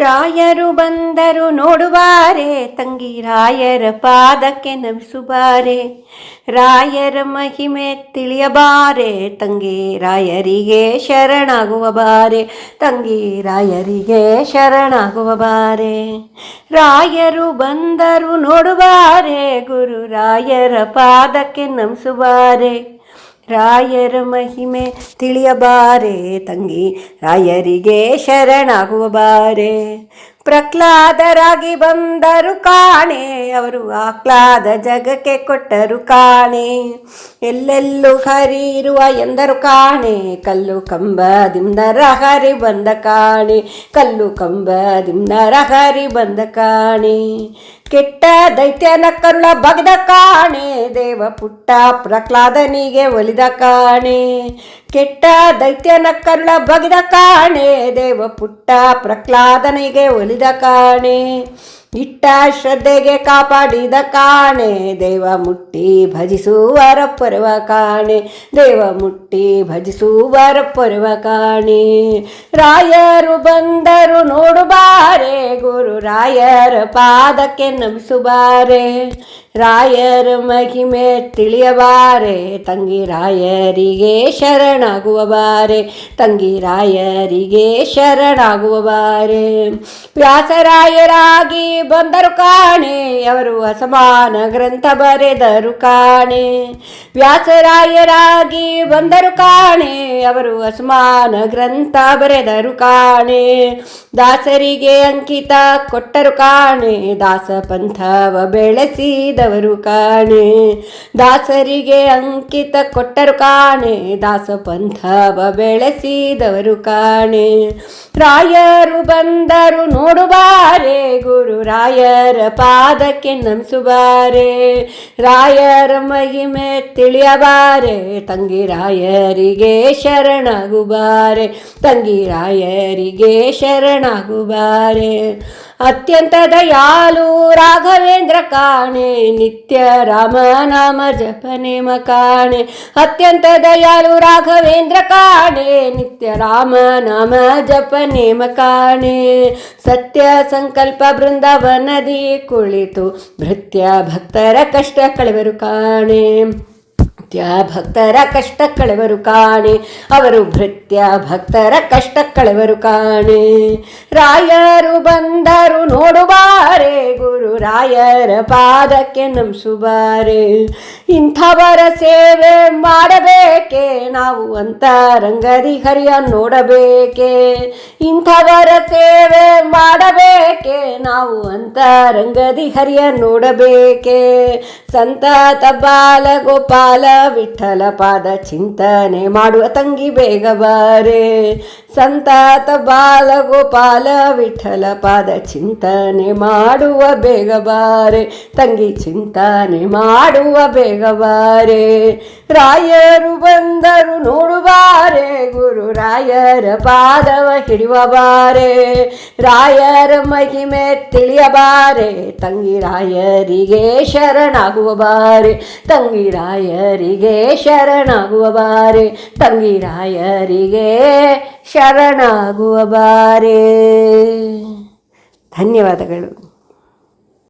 ರಾಯರು ಬಂದರು ನೋಡುವಾರೆ, ತಂಗಿ ರಾಯರ ಪಾದಕ್ಕೆ ನಮಿಸುಬಾರೆ ರಾಯರ ಮಹಿಮೆ ತಿಳಿಯಬಾರೆ, ತಂಗಿ ರಾಯರಿಗೆ ಶರಣಾಗುವ ಬಾರೆ ತಂಗಿ ರಾಯರಿಗೆ ಶರಣಾಗುವ ಬಾರೆ ರಾಯರು ಬಂದರು ನೋಡುವಾರೆ, ಗುರು ರಾಯರ ಪಾದಕ್ಕೆ ನಮಿಸುಬಾರೆ ರಾಯರ ಮಹಿಮೆ ತಿಳಿಯಬಾರೆ ತಂಗಿ, ರಾಯರಿಗೆ ಶರಣಾಗುವ ಬಾರೆ. ಪ್ರಹ್ಲಾದರಾಗಿ ಬಂದರು ಕಾಣೆ, ಅವರು ಆಹ್ಲಾದ ಜಗಕ್ಕೆ ಕೊಟ್ಟರು ಕಾಣೆ. ಎಲ್ಲೆಲ್ಲೂ ಹರಿರುವ ಎಂದರು ಕಾಣೆ, ಕಲ್ಲು ಕಂಬದಿಂದರ ಹರಿ ಬಂದ ಕಾಣೆ, ಕಲ್ಲು ಕಂಬದಿಂದರ ಹರಿ ಬಂದ ಕಾಣೆ. ಕೆಟ್ಟ ದೈತ್ಯನ ಕರುಳ ಬಗ್ದ ಕಾಣೆ, ದೇವ ಪುಟ್ಟ ಪ್ರಹ್ಲಾದನಿಗೆ ಒಲಿದ ಕಾಣೆ. ಕೆಟ್ಟ ದೈತ್ಯನ ಕರುಳ ಬಗ್ದ ಕಾಣೆ, ದೇವ ಪುಟ್ಟ ಪ್ರಹ್ಲಾದನಿಗೆ ಒಲಿದ ಕಾಣೆ. ಇಟ್ಟ ಶ್ರದ್ಧೆಗೆ ಕಾಪಾಡಿದ ಕಾಣೆ. ದೇವ ಮುಟ್ಟಿ ಭಜಿಸುವರ ಪರ್ವ ಕಾಣೆ. ದೇವ ಮುಟ್ಟಿ ಭಜಿಸುವರ ಪರ್ವ ಕಾಣೆ. ರಾಯರು ಬಂದರು ನೋಡುಬಾರೆ ಗುರು ರಾಯರ ಪಾದಕ್ಕೆ ನಮಿಸುಬಾರೆ. ರಾಯರ ಮಹಿಮೆ ತಿಳಿಯಬಾರೆ. ತಂಗಿ ರಾಯರಿಗೆ ಶರಣಾಗುವ ಬಾರೆ ತಂಗಿ ರಾಯರಿಗೆ ಶರಣಾಗುವ ಬಾರೆ ವ್ಯಾಸರಾಯರಾಗಿ ಬಂದರು ಕಾಣೆ. ಅವರು ಅಸಮಾನ ಗ್ರಂಥ ಬರೆದರು ಕಾಣೆ. ವ್ಯಾಸರಾಯರಾಗಿ ಬಂದರು ಕಾಣೆ. ಅವರು ಅಸಮಾನ ಗ್ರಂಥ ಬರೆದರು ಕಾಣೆ. ದಾಸರಿಗೆ ಅಂಕಿತ ಕೊಟ್ಟರು ಕಾಣೆ. ದಾಸ ಪಂಥವ ಬೆಳೆಸಿದವರು ಕಾಣೆ. ದಾಸರಿಗೆ ಅಂಕಿತ ಕೊಟ್ಟರು ಕಾಣೆ. ದಾಸ ಪಂಥವ ಬೆಳೆಸಿದವರು ಕಾಣೆ. ರಾಯರು ಬಂದರು ನೋಡುಬಾರೆ ಗುರು ರಾಯರ ಪಾದಕ್ಕೆ ನಮಿಸುವಾರೆ ರಾಯರ ಮಹಿಮೆ ತಿಳಿಯಬಾರೆ ತಂಗಿ ರಾಯರಿಗೆ ಶರಣಾಗುಬಾರೆ ತಂಗಿ ರಾಯರಿಗೆ ಶರಣಾಗುಬಾರೆ ಅತ್ಯಂತ ದಯಾಲು ರಾಘವೇಂದ್ರ ಕಾಣೆ, ನಿತ್ಯ ರಾಮ ನಾಮ ನೇಮ ಕಾಣೆ. ಅತ್ಯಂತ ದಯಾಲು ರಾಘವೇಂದ್ರ ಕಾಣೆ, ನಿತ್ಯ ರಾಮನಾಮ ಜಪ ನೇಮ ಕಾಣೆ. ಸತ್ಯ ಸಂಕಲ್ಪ ಬೃಂದಾವನದಿ ಕುಳಿತು, ಭೃತ್ಯ ಭಕ್ತರ ಕಷ್ಟ ಕಳೆವರು ಕಾಣೆ. ಭೃತ್ಯ ಭಕ್ತರ ಕಷ್ಟ ಕಳೆವರು ಕಾಣೆ, ಅವರು ಭೃತ್ಯ ಭಕ್ತರ ಕಷ್ಟ ಕಳೆವರು ಕಾಣೆ. ರಾಯರು ಬಂದರು ನೋಡುವಾರೆ ಗುರು ರಾಯರ ಪಾದಕ್ಕೆ ನಮಿಸುಬಾರೆ ಇಂಥವರ ಸೇವೆ ಮಾಡಬೇಕೆ ನಾವು ಅಂತರಂಗದಿ ಹರಿಯ ನೋಡಬೇಕೆ. ಇಂಥವರ ಸೇವೆ ಮಾಡಬೇಕೆ ನಾವು ಅಂತರಂಗದಿ ಹರಿಯ ನೋಡಬೇಕೆ. ಸಂತತ ಬಾಲ ಗೋಪಾಲ ವಿಠಲ ಪಾದ ಚಿಂತನೆ ಮಾಡುವ ತಂಗಿ ಬೇಗ ಬಾರೆ. ಸಂತಾತ ಬಾಲ ಗೋಪಾಲ ವಿಠಲ ಪಾದ ಚಿಂತನೆ ಮಾಡುವ ಬೇಗ ಬಾರೆ ತಂಗಿ ಚಿಂತನೆ ಮಾಡುವ ಬೇಗ ಬಾರೆ ರಾಯರು ಬಂದರು ನೋಡುವಾರೆ. ಗುರು ರಾಯರ ಪಾದವ ಹಿಡಿಯುವ ಬಾರೆ ರಾಯರ ಮಹಿಮೆ ತಿಳಿಯಬಾರೆ. ತಂಗಿ ರಾಯರಿಗೆ ಶರಣಾಗುವ ಬಾರೆ ತಂಗಿ ರಾಯರಿಗೆ ಶರಣಾಗುವ ಬಾರೆ ತಂಗಿ ರಾಯರಿಗೆ ಶರಣಾಗುವ ಬಾರೇ. ಧನ್ಯವಾದಗಳು.